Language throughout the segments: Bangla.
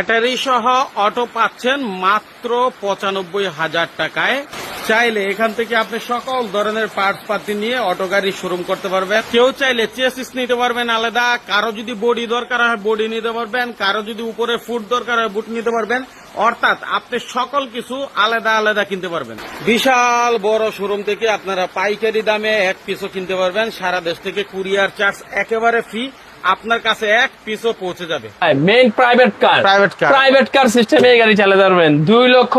ব্যাটারি সহ অটো পাচ্ছেন মাত্র পঁচানব্বই হাজার টাকায়। চাইলে এখান থেকে আপনি সকল ধরনের পার্টস পাতি নিয়ে অটো গাড়ি শোরুম করতে পারবেন। কেউ চাইলে চেসিস নিতে পারবেন আলাদা, কারও যদি বডি দরকার হয় বডি নিতে পারবেন, কারও যদি উপরে ফুট দরকার হয় বুট নিতে পারবেন। অর্থাৎ আপনি সকল কিছু আলাদা আলাদা কিনতে পারবেন। বিশাল বড় শোরুম থেকে আপনারা পাইকারি দামে এক পিসও কিনতে পারবেন। সারা দেশ থেকে কুরিয়ার চার্জ একেবারে ফ্রি আপনার কাছে এক পিসও পৌঁছে যাবে। Main private car private car private car সিস্টেমে এই গাড়ি চালাতে পারবেন। দুই লক্ষ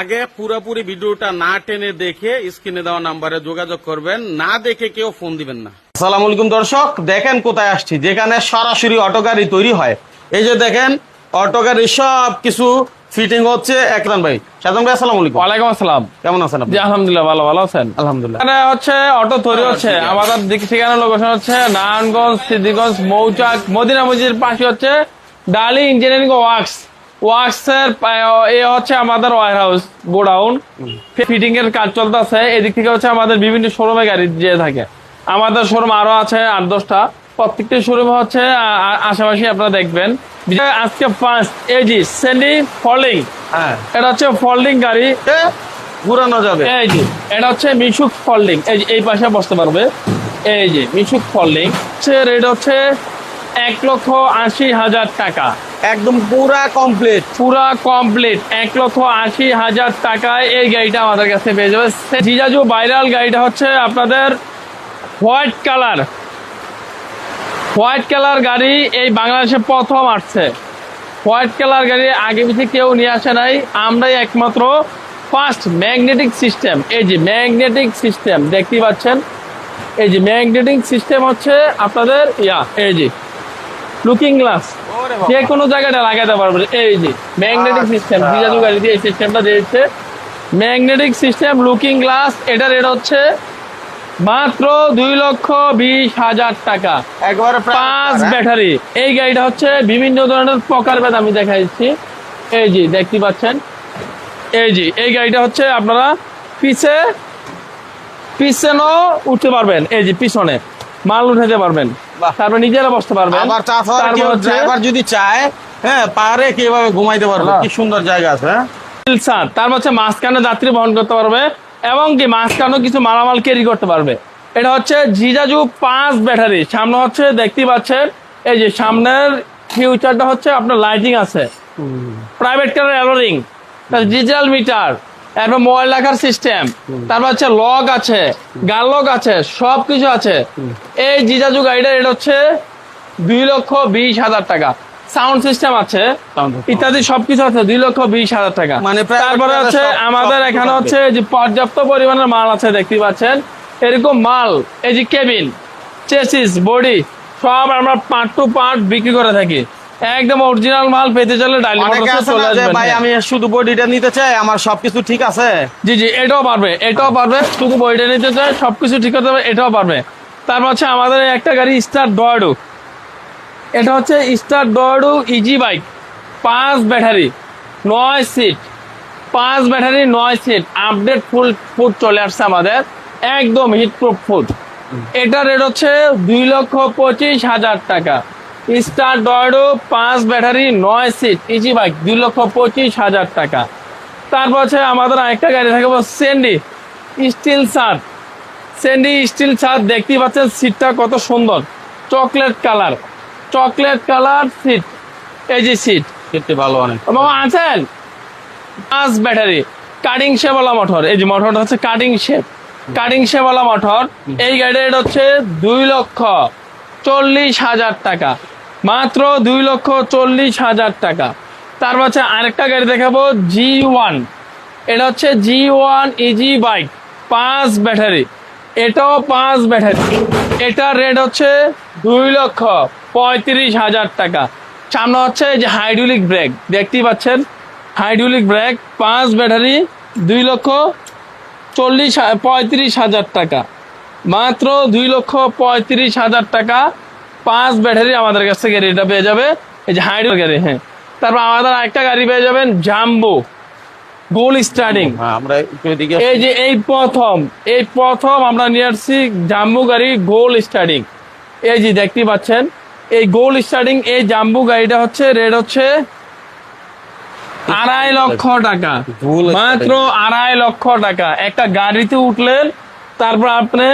আগে পুরোপুরি ভিডিওটা না টেনে দেখে স্ক্রিনে দেওয়া নাম্বারে যোগাযোগ করবেন। না দেখে কেউ ফোন দিবেন না। আসসালামু আলাইকুম দর্শক দেখেন কোথায় আসছি। যেখানে সরাসরি অটো গাড়ি তৈরি হয়। এই যে দেখেন অটো গাড়ি সব কিছু ফিটিং হচ্ছে একরান ভাই। সাজান ভাই আসসালামু আলাইকুম। ওয়ালাইকুম আসসালাম। কেমন আছেন আপনি? আলহামদুলিল্লাহ ভালো ভালো আছেন। আলহামদুলিল্লাহ। এখানে হচ্ছে অটো তৈরি হচ্ছে। আমাদের দিক ঠিকানা লোকেশন হচ্ছে নারায়ণগঞ্জ সিদ্ধিগঞ্জ মৌচাক মদিনা মসজিদের পাশে হচ্ছে ডালি ইঞ্জিনিয়ারিং ওয়ার্কস। ওয়ার্কস এর পা- এ হচ্ছে আমাদের ওয়ার হাউস গোডাউন ফিটিং এর কাজ চলতেছে। এদিক থেকে হচ্ছে আমাদের বিভিন্ন শোরুমে গাড়ি যেয়ে থাকে। আমাদের শোরুম আরও আছে আট দশটা। প্রত্যেকটি শোরুম হচ্ছে আশেপাশে আপনারা দেখবেন। আজকে ফার্স্ট এজি সেন্ডি ফলিং হ্যাঁ। এটা হচ্ছে ফোল্ডিং গাড়ি। ঘুরানো যাবে। এই যে এটা হচ্ছে মিশুক ফোল্ডিং এই যে এই পাশে বসতে পারবে। এই যে মিশুক ফোল্ডিং হচ্ছে রেট হচ্ছে এক লক্ষ আশি হাজার টাকা। একদম পুরা কমপ্লিট পুরা কমপ্লিট এক লক্ষ আশি হাজার টাকায় এই গাড়িটা আমাদের কাছে পেয়ে যাবে। জিজাজু ভাইরাল গাড়িটা হচ্ছে আপনাদের হোয়াইট কালার হোয়াইট কালার গাড়ি এই বাংলাদেশে প্রথম আসছে। হোয়াইট কালার গাড়ি আগে পিছিয়ে কেউ নিয়ে আসে নাই। আমরাই একমাত্র ফার্স্ট ম্যাগনেটিক সিস্টেম এই যে ম্যাগনেটিক সিস্টেম দেখতেই পাচ্ছেন? এই যে ম্যাগনেটিক সিস্টেম হচ্ছে আপনাদের ইয়া এই যে লুকিং গ্লাস যে কোনো জায়গাটা লাগাতে পারবেন। এই যে ম্যাগনেটিক সিস্টেম আচ্ছা। গাড়ি দিয়ে এই সিস্টেমটা দিয়েছে। ম্যাগনেটিক সিস্টেম লুকিং গ্লাস এটা রেট হচ্ছে মাত্র দুই লক্ষ বিশ হাজার টাকা। একবারে পাঁচ হ্যাঁ? ব্যাটারি। এই গাড়িটা হচ্ছে বিভিন্ন ধরনের প্রকার ভেদ আমি দেখাইছি। এই যে দেখতে পাচ্ছেন? এই যে এই গাড়িটা হচ্ছে আপনারা পিছে পিছনেও উঠতে পারবেন। এই যে পিছনে। মাল উঠাতে পারবেন। তারপর নিজেরা বসতে পারবেন। আবার ড্রাইভার যদি চায় হ্যাঁ পারে কীভাবে ঘুমাইতে পারবে। কি সুন্দর জায়গা আছে হ্যাঁ? স্যার হচ্ছে মাঝখানে যাত্রী বহন করতে পারবে। এবং কি মাঝখানেও কিছু মালামাল ক্যারি করতে পারবে। এটা হচ্ছে জিজাজু পাঁচ ব্যাটারি। সামনে হচ্ছে দেখতে পাচ্ছেন, এই যে সামনের ফিউচারটা হচ্ছে আপনার লাইটিং আছে। প্রাইভেট কারের অ্যালোরিং ডিজিটাল মিটার এরপর মোবাইল রাখার সিস্টেম তারপর হচ্ছে লক আছে গান লক আছে সব কিছু আছে। এই জিজাজু গাড়িটা এটা হচ্ছে দুই লক্ষ বিশ হাজার টাকা। সাউন্ড সিস্টেম আছে। ইত্যাদি সবকিছু আছে দুই লক্ষ বিশ হাজার টাকা। মানে তারপরে হচ্ছে আমাদের এখানে হচ্ছে যে পর্যাপ্ত পরিমাণের মাল আছে দেখতে পাচ্ছেন। এরকম মাল এই যে কেবিন চেসিস বডি সব আমরা পার্ট টু পার্ট বিক্রি করে থাকি। একদম অরিজিনাল মাল পেতে চলে ডাইলি চলে ভাই। আমি শুধু বডিটা নিতে চাই আমার সবকিছু ঠিক আছে জি জি এটাও পারবে এটাও পারবে শুধু বডিটা নিতে চাই সবকিছু ঠিক করতে পারবে এটাও পারবে। তারপর হচ্ছে আমাদের একটা গাড়ি স্টার ডয়াডু এটা হচ্ছে স্টার ডয়াডু ইজি বাইক পাঁচ ব্যাটারি, নয় সিট পাঁচ ব্যাটারি, নয় সিট আপডেট ফুল ফুড চলে আসছে আমাদের, একদম হিট প্রুফ ফুড এটা রেট হচ্ছে দুই লক্ষ পঁচিশ হাজার টাকা। স্টার ডয়াডো পাঁচ ব্যাটারি, নয় সিট ইজি বাইক দুই লক্ষ পঁচিশ হাজার টাকা। তারপর হচ্ছে আমাদের আরেকটা গাড়ি থাকবে sandy steel shirt sandy steel shirt দেখতেই পাচ্ছেন সিটটা কত সুন্দর chocolate colour chocolate colour seat এই যে সিট। খেতে ভালো অনেক। বাবা আছেন? পাঁচ ব্যাটারি। কাটিং শেপওয়ালা মোটর এই যে মোটরটা হচ্ছে কাটিং শেপ কাটিং শেপওয়ালা মোটর এই গাড়ির হচ্ছে দুই লক্ষ চল্লিশ হাজার টাকা। মাত্র দুই লক্ষ চল্লিশ হাজার টাকা। তার হচ্ছে আরেকটা গাড়ি দেখাবো জি ওয়ান এটা হচ্ছে জি ওয়ান ইজি বাইক পাঁচ ব্যাটারি। এটাও পাঁচ ব্যাটারি। এটার রেট হচ্ছে দুই লক্ষ পঁয়ত্রিশ হাজার টাকা। সামনে হচ্ছে এই যে হাইড্রোলিক ব্রেক দেখতেই পাচ্ছেন? হাইড্রোলিক ব্রেক পাঁচ ব্যাটারি দুই লক্ষ চল্লিশ পঁয়ত্রিশ হাজার টাকা। মাত্র দুই লক্ষ পঁয়ত্রিশ হাজার টাকা পাঁচ ব্যাটারি আমাদের কাছ থেকে গাড়িটা পেয়ে যাবে। এই যে হাইড্রো গাড়ি হ্যাঁ। তারপর আমাদের আরেকটা গাড়ি পেয়ে যাবেন জাম্বো গোল স্টার্টিং। হ্যাঁ, আমরা এই যে এই প্রথম এই প্রথম আমরা নিয়ে আসছি জাম্বু গাড়ি গোল স্টার্টিং। এই যে দেখতে পাচ্ছেন এই গোল স্টার্টিং এই জাম্বু গাড়িটা হচ্ছে রেট হচ্ছে আড়াই লক্ষ টাকা। মাত্র আড়াই লক্ষ টাকা। একটা গাড়িতে উঠলেন তারপর আপনি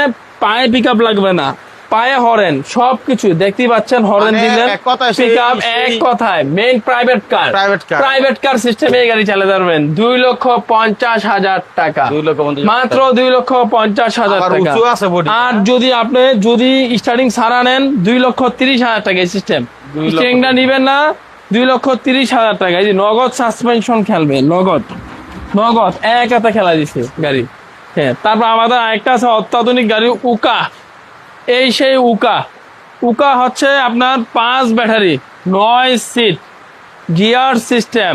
পায়ে পিক লাগবে না। পায়ে হরেন সবকিছু দেখতেই পাচ্ছেন হরেন মানে দিলেন। এক কথায় এক main private car private car সিস্টেমে গাড়ি চালাতে পারবেন দুই লক্ষ পঞ্চাশ হাজার টাকা। মাত্র দুই লক্ষ পঞ্চাশ হাজার টাকা। আর যদি আপনি যদি স্টার্টিং সারা নেন দুই লক্ষ তিরিশ হাজার টাকা এই সিস্টেম নিবেন না দুই লক্ষ তিরিশ হাজার টাকা। এই যে নগদ সাসপেনশন খেলবে নগদ। নগদ এক হাতে খেলা দিছে গাড়ি। হ্যাঁ তারপর আমাদের আরেকটা আছে অত্যাধুনিক গাড়ি উকা। এই সেই উকা। উকা হচ্ছে আপনার পাঁচ ব্যাটারি নয় seat gear system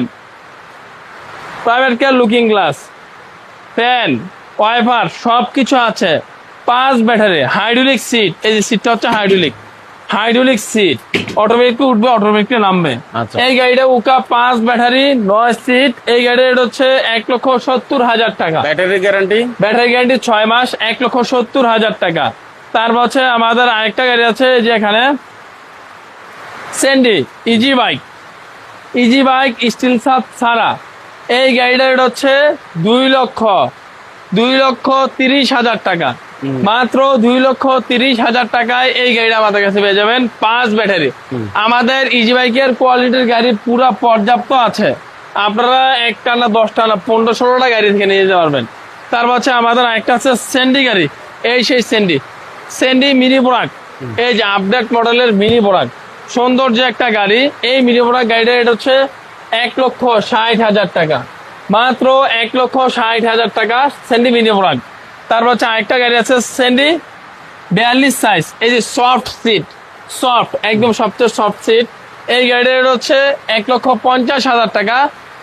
private car looking glass fan wiper সব কিছু আছে। পাঁচ ব্যাটারি হাইড্রোলিক সিট এই যে সিটটা হচ্ছে হাইড্রোলিক। হাইড্রোলিক সিট অটোমেটিক উঠবে অটোমেটিক নামবে। আচ্ছা। এই গাড়িটা উকা পাঁচ ব্যাটারি নয় সিট এই গাড়ির রেট হচ্ছে এক লক্ষ সত্তর হাজার টাকা। Battery guarantee? ব্যাটারি গ্যারান্টি ছয় মাস এক লক্ষ সত্তর হাজার টাকা। তারপর হচ্ছে আমাদের আরেকটা গাড়ি আছে যে এখানে। Sandy easy bike easy bike steel সাত সারা এই গাড়িটার রেট হচ্ছে দুই লক্ষ দুই লক্ষ তিরিশ হাজার টাকা। মাত্র দুই লক্ষ তিরিশ হাজার টাকায় এই গাড়িটা আমাদের কাছে পেয়ে যাবেন পাঁচ ব্যাটারি। আমাদের ইজি বাইকের কোয়ালিটির গাড়ি পুরো পর্যাপ্ত আছে। আপনারা একটা না দশটা না পনেরো ষোলোটা গাড়ি থেকে নিয়ে যেতে পারবেন। তারপর হচ্ছে আমাদের একটা আছে স্যান্ডি গাড়ি। এই সেই স্যান্ডি স্যান্ডি মিনি বোরাক এই যে আপডেট মডেলের মিনি বোরাক সৌন্দর্য একটা গাড়ি। এই মিনি বোরাক গাড়িটা এটা হচ্ছে এক লক্ষ ষাট হাজার টাকা। মাত্র এক লক্ষ ষাট হাজার টাকা স্যান্ডি মিনি বোরাক তারপর হচ্ছে আরেকটা গাড়ি আছে স্যান্ডি বিয়াল্লিশ সাইজ এই যে সফট সিট সফট একদম সবচেয়ে সফট সিট এই গাড়ির হচ্ছে এক লক্ষ পঞ্চাশ হাজার টাকা।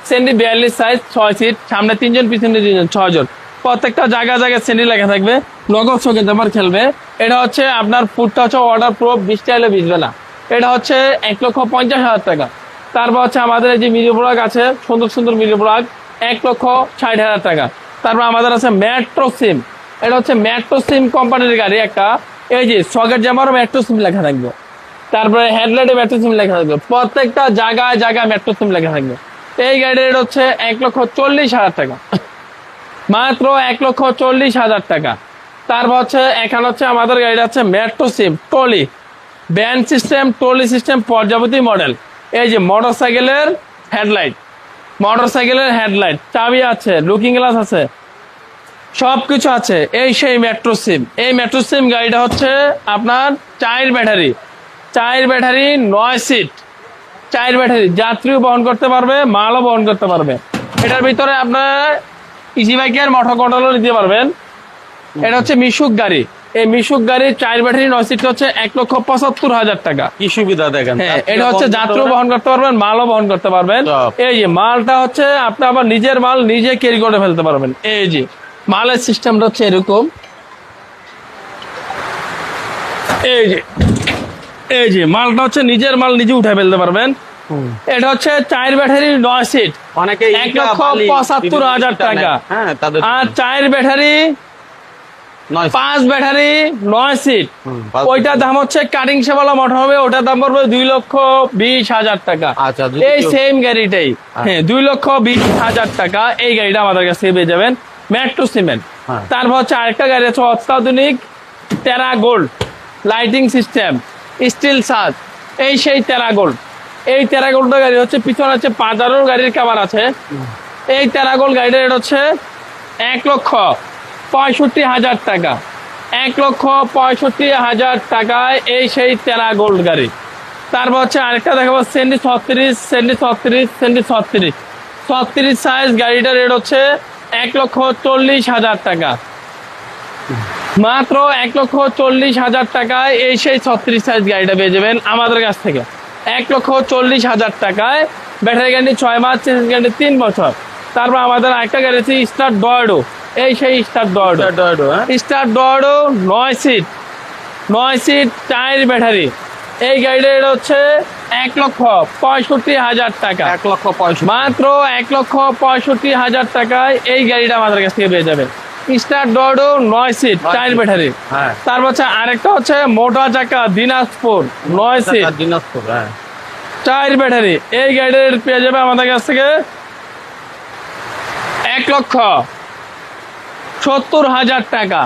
সেন্ডি বিয়াল্লিশ সাইজ ছয় সিট সামনে তিনজন পিছনে তিনজন ছয়জন। প্রত্যেকটা জায়গায় জায়গায় সেন্ডি লেখা থাকবে। নগদ চোখে জামার খেলবে। এটা হচ্ছে আপনার ফুডটা হচ্ছে অর্ডার প্রুফ বৃষ্টি এলে ভিজবে না। এটা হচ্ছে এক লক্ষ পঞ্চাশ হাজার টাকা। তারপর হচ্ছে আমাদের এই যে মিনি ব্লগ আছে, সুন্দর সুন্দর মিনি ব্লগ এক লক্ষ ষাট হাজার টাকা। তারপর আমাদের আছে মেট্রো সিম এটা হচ্ছে মেট্রো সিম কোম্পানির গাড়ি একটা। এই যে সকেট জামারও মেট্রো সিম লেখা থাকবে। তারপরে হেডলাইটে মেট্রো সিম লেখা থাকবে। প্রত্যেকটা জায়গায় জায়গায় মেট্রো সিম লেখা থাকবে। এই গাড়ির রেট হচ্ছে এক লক্ষ চল্লিশ হাজার টাকা। মাত্র এক লক্ষ চল্লিশ হাজার টাকা। তারপর হচ্ছে, এখানে হচ্ছে আমাদের গাড়িটা হচ্ছে মেট্রো সিম trolley band system trolley system পর্যাবতী model. এই যে মোটর সাইকেলের হেডলাইট মোটর সাইকেলের হেডলাইট, চাবি আছে, লুকিং গ্লাস আছে সব কিছু আছে। এই সেই মেট্রো সিম। এই মেট্রো সিম গাড়িটা হচ্ছে আপনার চায়ের ব্যাটারি। চায়ের ব্যাটারি নয় সিট। চায়ের ব্যাটারি, যাত্রীও বহন করতে পারবে, মালও বহন করতে পারবে। এটার ভিতরে আপনার ইজি বাইকের মোটর কন্ট্রোলও নিতে পারবেন। এটা হচ্ছে মিশুক গাড়ি। এই মিশুক গাড়ির চায়ের ব্যাটারি নয় সিট হচ্ছে এক লক্ষ পঁচাত্তর হাজার টাকা। কি সুবিধা দেখেন? হ্যাঁ এটা হচ্ছে যাত্রীও বহন করতে পারবেন মালও বহন করতে পারবেন। এই যে মালটা হচ্ছে আপনি আবার নিজের মাল নিজে ক্যারি করে ফেলতে পারবেন। এই যে মালের সিস্টেমটা হচ্ছে এরকম। এই যে এই যে মালটা হচ্ছে নিজের মাল নিজে উঠে ফেলতে পারবেন। এটা হচ্ছে চায়ের ব্যাটারি নয় সিট অনেকে এক লক্ষ পঁচাত্তর হাজার টাকা। হ্যাঁ আর চায়ের ব্যাটারি পাঁচ ব্যাটারি নয় সিট ওইটার দাম হচ্ছে কাটিং সেবালা মোটর হবে ওটার দাম পড়বে দুই লক্ষ বিশ হাজার টাকা। আচ্ছা এই সেম গাড়িটাই। হ্যাঁ দুই লক্ষ বিশ হাজার টাকা। এই গাড়িটা আমাদের কাছে পেয়ে যাবেন মেট্রো সিমেন্ট হ্যাঁ। তারপর হচ্ছে আরেকটা গাড়ি আছে অত্যাধুনিক টেরা গোল্ড লাইটিং সিস্টেম স্টিল সাজ এই সেই টেরা গোল্ড এই টেরা গোল্ডের গাড়ি হচ্ছে, পিছনে হচ্ছে পাঁচারোর গাড়ির কাবার আছে। এই টেরা গোল্ড গাড়িটার রেট হচ্ছে এক লক্ষ পঁয়ষট্টি হাজার টাকা। এক লক্ষ পঁয়ষট্টি হাজার টাকায় এই সেই টেরা গোল্ড গাড়ি। তারপর হচ্ছে আরেকটা দেখাবো সেন্ডি ছত্রিশ সেন্ডি ছত্রিশ সেন্ডি ছত্রিশ। ছত্রিশ সাইজ গাড়িটার রেট হচ্ছে এক লক্ষ চল্লিশ হাজার টাকা। মাত্র এক লক্ষ চল্লিশ হাজার টাকায় এই সেই ছত্রিশ সাইজ গাড়িটা পেয়ে যাবেন আমাদের কাছ থেকে। এক লক্ষ চল্লিশ হাজার টাকায়। ব্যাটারি গ্যারান্টি ছয় মাস চেঞ্জ গ্যারান্টি তিন বছর। তারপর আমাদের আরেকটা গাড়ি আছে স্টার ডয়েডো এই সেই স্টার ডয়েডো এটা ডয়েডো, হ্যাঁ? স্টার ডয়েডো নয় সিট। নয় সিট টায়ার ব্যাটারি। এই গাড়িটার হচ্ছে এক লক্ষ পঁয়ষট্টি হাজার টাকা। এক লক্ষ মাত্র এক লক্ষ পঁয়ষট্টি হাজার টাকায় এই গাড়িটা আমাদের কাছ থেকে পেয়ে যাবে স্টার ডডো নয় সিট ব্যাটারি। হ্যাঁ। তারপর হচ্ছে আরেকটা হচ্ছে মোটা চাকা দিনাজপুর নয় সিট দিনাজপুর হ্যাঁ। টায়ার ব্যাটারি এই গাড়ির পেয়ে যাবে আমাদের কাছ থেকে এক লক্ষ সত্তর হাজার টাকা।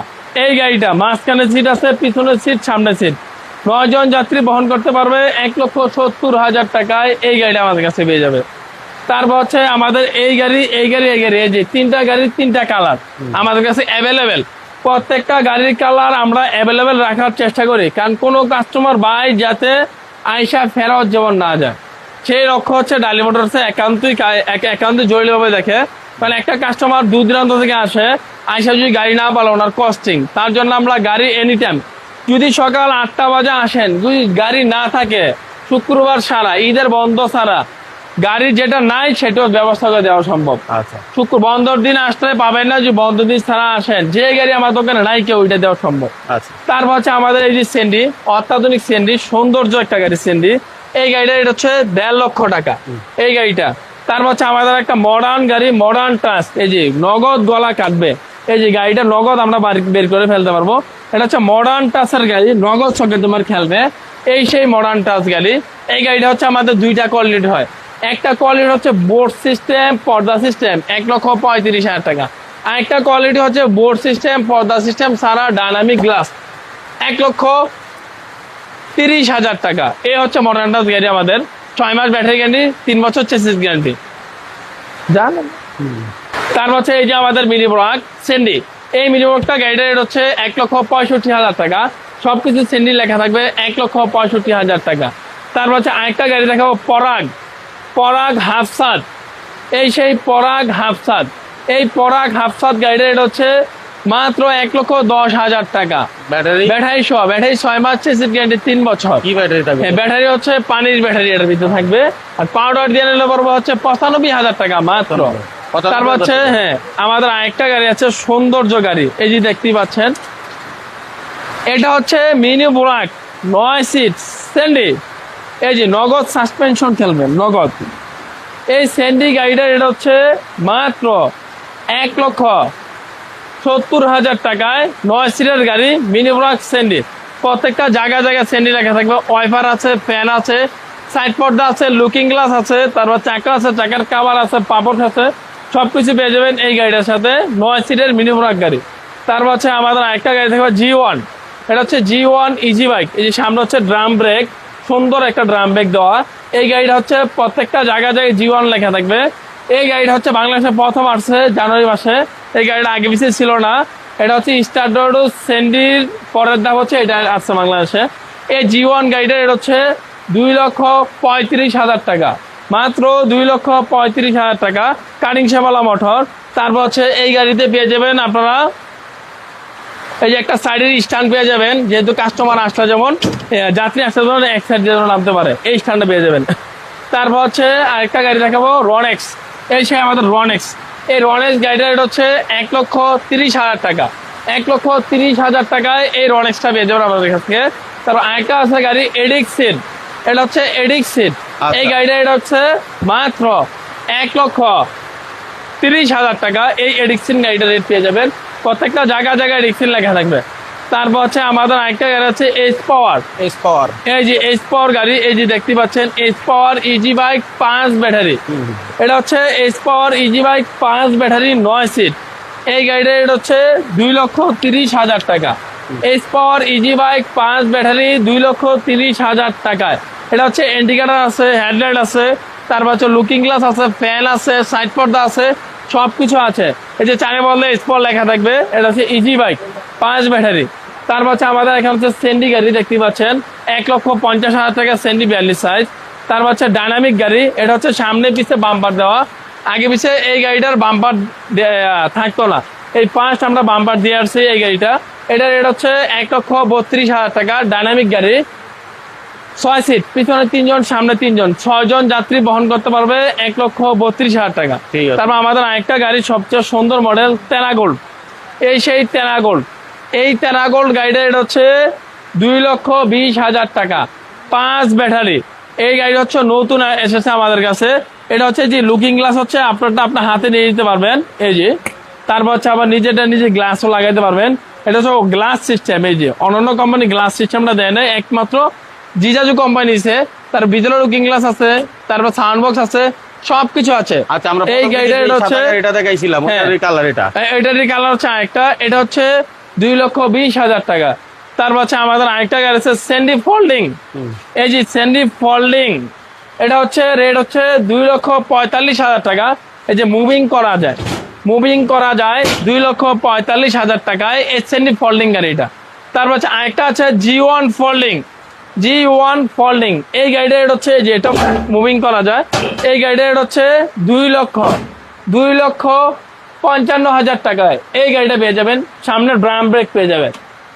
এই গাড়িটা মাঝখানে সিট আছে পিছনের সিট সামনে সিট নয় জন যাত্রী বহন করতে পারবে এক লক্ষ সত্তর হাজার টাকায় এই গাড়িটা আমাদের কাছে পেয়ে যাবে। তারপর হচ্ছে আমাদের এই গাড়ি এই গাড়ি এই গাড়ি, এই যে তিনটা গাড়ির তিনটা কালার আমাদের কাছে অ্যাভেলেবেল প্রত্যেকটা গাড়ির কালার আমরা অ্যাভেলেবেল রাখার চেষ্টা করি, কারণ কোনো কাস্টমার বাই যাতে আইসা ফেরত যেমন না যায়। সেই লক্ষ্য হচ্ছে ডালি মোটরসে একান্তই একান্তই জরুরিভাবে দেখে। কারণ একটা কাস্টমার দূর দূরান্ত থেকে আসে, আইসা যদি গাড়ি না পালো ওনার কস্টিং তার জন্য আমরা গাড়ি এনি টাইম যদি সকাল আটটা বাজে আসেন, যদি গাড়ি না থাকে, শুক্রবার সারা ঈদের বন্ধ ছাড়া গাড়ি যেটা নাই সেটাও ব্যবস্থা করে দেওয়া সম্ভব। আচ্ছা। শুক্র বন্ধর দিন আসলে পাবেন না যে বন্ধ দিন ছাড়া আসেন। যে গাড়ি আমার দোকানে নাই কেউ ওইটা দেওয়া সম্ভব। আচ্ছা। তারপর হচ্ছে আমাদের এই যে সেন্ডি অত্যাধুনিক সেন্ডি সৌন্দর্য একটা গাড়ি সেন্ডি এই গাড়িটা এটা হচ্ছে দেড় লক্ষ টাকা। এই গাড়িটা। তারপর হচ্ছে আমাদের একটা মডার্ন গাড়ি মডার্ন টাচ এই যে নগদ গলা কাটবে। এই যে গাড়িটা নগদ আমরা বের করে ফেলতে পারব। এটা হচ্ছে মডার্ন টাচের গাড়ি নগদ সঙ্গে তোমার খেলবে। এই সেই মডার্ন টাচ গাড়ি। এই গাড়িটা হচ্ছে আমাদের দুইটা কোয়ালিটি হয়। একটা কোয়ালিটি হচ্ছে বোর্ড সিস্টেম পর্দা সিস্টেম এক লক্ষ পঁয়ত্রিশ হাজার টাকা। আর একটা কোয়ালিটি হচ্ছে বোর্ড সিস্টেম পর্দা সিস্টেম সারা ডাইনামিক গ্লাস এক লক্ষ তিরিশ হাজার টাকা। এই হচ্ছে মডার্ন টাচ গাড়ি আমাদের। ছয় মাস ব্যাটারি গ্যারান্টি তিন বছর চেসিস গ্যারান্টি জানেন? তারপর হচ্ছে এই যে আমাদের মিনি ব্রাক সেন্ডি এই মিনি ব্রাকটা গাড়িটার রেট হচ্ছে এক লক্ষ পঁয়ষট্টি হাজার টাকা। সবকিছু সেন্ডি লেখা থাকবে এক লক্ষ পঁয়ষট্টি হাজার টাকা। তারপর হচ্ছে আরেকটা গাড়ি দেখাবো, পরাগ। পরাগ হাফসাদ। এই সেই পরাগ হাফসাদ। এই পরাগ হাফসাদ গাড়িটার রেট হচ্ছে মাত্র এক লক্ষ দশ হাজার টাকা। ব্যাটারি? ব্যাটারি সহ ব্যাটারি ছয় মাস চেসিস গ্যারান্টি তিন বছর। কি ব্যাটারি থাকবে? হ্যাঁ ব্যাটারি হচ্ছে পানির ব্যাটারি এটার ভিতরে থাকবে। আর পাউডার দিয়ে নিলে পড়বে হচ্ছে পঁচানব্বই হাজার টাকা মাত্র। তারপর হচ্ছে হ্যাঁ আমাদের আরেকটা গাড়ি আছে সৌন্দর্য গাড়ি। এই যে দেখতেই পাচ্ছেন। এটা হচ্ছে মিনি বুরাক নয় সিট স্যান্ডি এই যে নগদ সাসপেনশন খেলবেন, নগদ। এই স্যান্ডি গাড়িটার এটা হচ্ছে মাত্র এক লক্ষ সত্তর হাজার টাকায় নয় সিটের গাড়ি মিনি ব্লক স্যান্ডি প্রত্যেকটা জায়গায় জায়গায় স্যান্ডি লেখা থাকবে। ওয়াইফার আছে ফ্যান আছে সাইড পর্দা আছে লুকিং গ্লাস আছে, তারপর চাকা আছে, চাকার কাভার আছে, পাপড় আছে সব কিছু পেয়ে যাবেন এই গাড়িটার সাথে নয় সিটের মিনি ব্লক গাড়ি। তারপর হচ্ছে আমাদের আরেকটা গাড়ি থাকবে জি ওয়ান এটা হচ্ছে জি ওয়ান ইজি বাইক এই যে সামনে হচ্ছে ড্রাম ব্রেক সুন্দর একটা ড্রাম ব্যাগ দেওয়া। এই গাড়িটা হচ্ছে প্রত্যেকটা জায়গায় জায়গায় জি ওয়ান লেখা থাকবে। এই গাড়িটা হচ্ছে বাংলাদেশে প্রথম আসছে জানুয়ারি মাসে। এই গাড়িটা আগে পিছিয়ে ছিল না। এটা হচ্ছে স্টার্ডার্ড সেন্ডির পরের দাম হচ্ছে এটা আসছে বাংলাদেশে। এই জি ওয়ান গাড়িটা এটা হচ্ছে দুই লক্ষ পঁয়ত্রিশ হাজার টাকা। মাত্র দুই লক্ষ পঁয়ত্রিশ হাজার টাকা। সেবালা মোটর তারপর হচ্ছে এই গাড়িতে পেয়ে যাবেন আপনারা এই যে একটা সাইডের স্ট্যান্ড পেয়ে যাবেন যেহেতু কাস্টমার আসলে যেমন যাত্রী আসলে যেমন এক সাইড যেন নামতে পারে এই স্ট্যান্ডটা পেয়ে যাবেন। তারপর হচ্ছে আরেকটা গাড়ি দেখাবো রনেক্স এই সে আমাদের রনেক্স এই রনেক্স গাড়িটার রেট হচ্ছে এক লক্ষ তিরিশ হাজার টাকা। এক লক্ষ তিরিশ হাজার টাকায় এই রনেক্সটা পেয়ে যাবেন আমাদের কাছ থেকে। তারপর আরেকটা আছে গাড়ি এডিক সিট এটা হচ্ছে এডিক সিট আচ্ছা। এই গাড়িটা এটা হচ্ছে মাত্র এক লক্ষ তিরিশ হাজার টাকা। এই এডিকশন গাড়িটা রেট পেয়ে যাবেন। প্রত্যেকটা জায়গা জায়গায় এডিকশন লেখা থাকবে। তারপর হচ্ছে আমাদের আরেকটা গাড়ি আছে এইচ পাওয়ার এস পাওয়ার এই যে এইচ পাওয়ার গাড়ি এই যে দেখতে পাচ্ছেন এইচ পাওয়ার ইজি বাইক পাঁচ ব্যাটারি। এটা হচ্ছে এইচ পাওয়ার ইজি বাইক পাঁচ ব্যাটারি নয় সিট এই গাড়িটা এটা হচ্ছে দুই লক্ষ তিরিশ হাজার টাকা। এইচ পাওয়ার ইজি বাইক পাঁচ ব্যাটারি দুই লক্ষ তিরিশ হাজার টাকায়। এটা হচ্ছে ইন্ডিকেটার আছে হেডলাইট আছে তারপর হচ্ছে লুকিং গ্লাস আছে ফ্যান আছে সাইড পর্দা আছে। সব কিছু আছে। এই যে চারে বললে স্পট লেখা থাকবে, এটা হচ্ছে ইজি বাইক পাঁচ ব্যাটারি তারপর হচ্ছে আমাদের এখানে হচ্ছে সেন্ডি গাড়ি দেখতে পাচ্ছেন, এক লক্ষ পঞ্চাশ হাজার টাকা সেন্ডি বিয়াল্লিশ সাইজ তারপর হচ্ছে ডাইনামিক গাড়ি, এটা হচ্ছে সামনে পিছে বাম্পার দেওয়া। আগে পিছে এই গাড়িটার বাম্পার থাকতো না। এই ফার্স্ট আমরা বাম্পার দিয়ে আসছি এই গাড়িটা। এটার রেট হচ্ছে এক লক্ষ বত্রিশ হাজার টাকা ডাইনামিক গাড়ি। ছয় সিট পিছনে তিনজন সামনে তিনজন। ছয় জন যাত্রী বহন করতে পারবে এক লক্ষ বত্রিশ হাজার টাকা। ঠিক তারপর আমাদের আরেকটা গাড়ি সবচেয়ে সুন্দর মডেল তেনা গোল্ড এই সেই তেনা গোল্ড এই তেনা গোল্ড গাড়িটা এটা হচ্ছে দুই লক্ষ বিশ হাজার টাকা। পাঁচ ব্যাটারি। এই গাড়ি হচ্ছে নতুন এসেছে আমাদের কাছে। এটা হচ্ছে যে লুকিং গ্লাস হচ্ছে আপনারটা আপনার হাতে নিয়ে যেতে পারবেন। এই যে। তারপর হচ্ছে আবার নিজেটা নিজে গ্লাসও লাগাইতে পারবেন। এটা হচ্ছে গ্লাস সিস্টেম এই যে। অন্যান্য কোম্পানি গ্লাস সিস্টেমটা দেয় না একমাত্র জিজাজু কোম্পানি আছে তার ভিতরে লুকিং গ্লাস আছে তারপর সাউন্ড বক্স আছে সবকিছু আছে। আচ্ছা আমরা এই গাড়িটা এটা হচ্ছে গাড়িটা দেখাইছিলাম হ্যাঁ। ওটার কালার এটা। এটারই কালার হচ্ছে একটা এটা হচ্ছে দুই লক্ষ বিশ হাজার টাকা। তারপর হচ্ছে আমাদের আরেকটা গাড়ি আছে স্যান্ডি ফোল্ডিং এই যে স্যান্ডি ফোল্ডিং এটা হচ্ছে রেট হচ্ছে দুই লক্ষ পঁয়তাল্লিশ হাজার টাকা। এই যে মুভিং করা যায় মুভিং করা যায় দুই লক্ষ পঁয়তাল্লিশ হাজার টাকায় এই স্যান্ডি ফোল্ডিং গাড়িটা। তারপর হচ্ছে আরেকটা আছে G one folding G one folding এই গাড়িটা রেট হচ্ছে যে এটা মুভিং করা যায়। এই গাড়িটা রেট হচ্ছে দুই লক্ষ দুই লক্ষ পঞ্চান্ন হাজার টাকায়। এই গাড়িটা পেয়ে যাবেন সামনে ড্রাম ব্রেক পেয়ে যাবেন।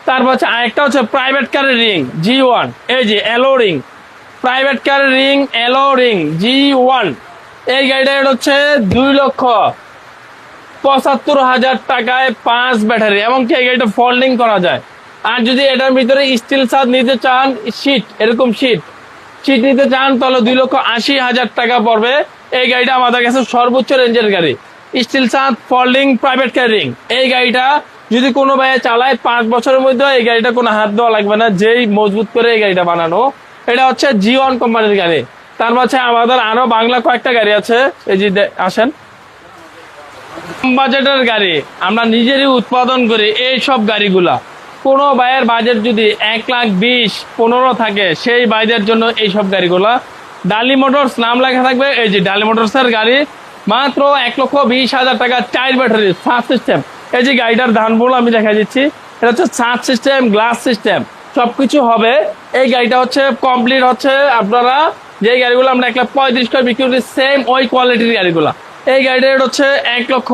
তারপর হচ্ছে আরেকটা হচ্ছে প্রাইভেট কারের রিং জি ওয়ান এই যে এলো রিং প্রাইভেট কারের ring alloy ring G one এই গাড়িটা রেট হচ্ছে দুই লক্ষ পঁচাত্তর হাজার টাকায় পাঁচ ব্যাটারি, এবং কি এই গাড়িটা ফোল্ডিং করা যায়? আর যদি এটার ভিতরে স্টিল সাদ নিতে চান শীট এরকম শীট শীট নিতে চান, তাহলে দুই লক্ষ আশি হাজার টাকা পড়বে। এই গাড়িটা আমাদের কাছে সর্বোচ্চ রেঞ্জের গাড়ি। স্টিল সাদ ফোল্ডিং প্রাইভেট ক্যারিং এই গাড়িটা যদি কোনো ভাইয়ে চালায়, পাঁচ বছরের মধ্যে এই গাড়িটা কোনো হাত দেওয়া লাগবে না, যেই মজবুত করে এই গাড়িটা বানানো। এটা হচ্ছে জি ওয়ান কোম্পানির গাড়ি। তার মাঝে আমাদের আরও বাংলা কয়েকটা গাড়ি আছে। এই যে আসেন। বাজেটের গাড়ি। আমরা নিজেরই উৎপাদন করি এই সব গাড়িগুলা। কোনো বাইয়ের বাজেট যদি এক লাখ বিশ, পনেরো থাকে, সেই বাইদের জন্য এই সব গাড়িগুলা। ডালি মোটরস নাম লেখা থাকবে, এই যে ডালি মোটরসের গাড়ি, মাত্র এক লক্ষ বিশ হাজার টাকা টায়ার ব্যাটারি সাত সিস্টেম। এই যে গাড়িটার ধানগুলো আমি দেখা দিচ্ছি, এটা হচ্ছে সাত সিস্টেম, গ্লাস সিস্টেম। সব কিছু হবে, এই গাড়িটা হচ্ছে কমপ্লিট হচ্ছে আপনারা যে গাড়িগুলো আমরা এক লাখ পঁয়ত্রিশ করে বিক্রি করি সেম ওই কোয়ালিটির গাড়িগুলো। এই গাড়িটা হচ্ছে এক লক্ষ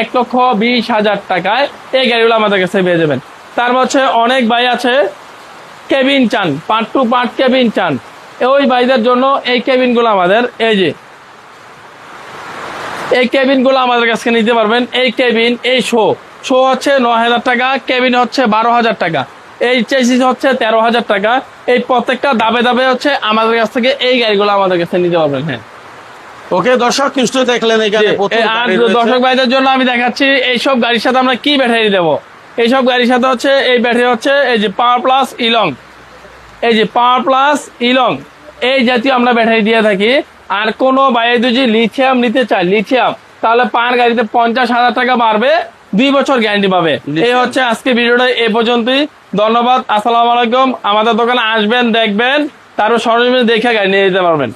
এক লক্ষ বিশ হাজার টাকায়, এই গাড়িগুলো আমাদের কাছে পেয়ে যাবেন। তার মধ্যে অনেক ভাই আছে কেবিন চান পার্ট টু পার্ট কেবিন চান ওই ভাইদের জন্য এই কেবিনগুলো আমাদের এই যে। এই কেবিনগুলো আমাদের কাছে নিতে পারবেন এই কেবিন এই শো শো হচ্ছে ন হাজার টাকা কেবিন হচ্ছে বারো হাজার টাকা। এই চেসিস হচ্ছে তেরো হাজার টাকা। এই প্রত্যেকটা দাবে দাবে হচ্ছে আমাদের কাছ থেকে এই গাড়িগুলো আমাদের কাছে নিতে পারবেন হ্যাঁ। ওকে দর্শক নিশ্চয়ই দেখলেন এখানে জি, প্রচুর এ- আর দর্শক ভাইদের জন্য আমি দেখাচ্ছি এইসব গাড়ির সাথে আমরা কি ব্যাটারি দেবো? এইসব গাড়ির সাথে হচ্ছে এই ব্যাটারি হচ্ছে এই যে পাওয়ার প্লাস ইলং এই যে পাওয়ার প্লাস ইলং এই জাতীয় আমরা ব্যাটারি দিয়ে থাকি। আর কোনো বাইরে যদি লিথিয়াম নিতে চায় লিথিয়াম তাহলে পার গাড়িতে পঞ্চাশ হাজার টাকা বাড়বে দুই বছর গ্যারান্টি পাবে। এই হচ্ছে আজকে ভিডিওটা এ পর্যন্তই। ধন্যবাদ আসসালামু আলাইকুম। আমাদের দোকানে আসবেন দেখবেন তারপর সরঞ্জাম দেখে গাড়ি নিয়ে যেতে পারবেন।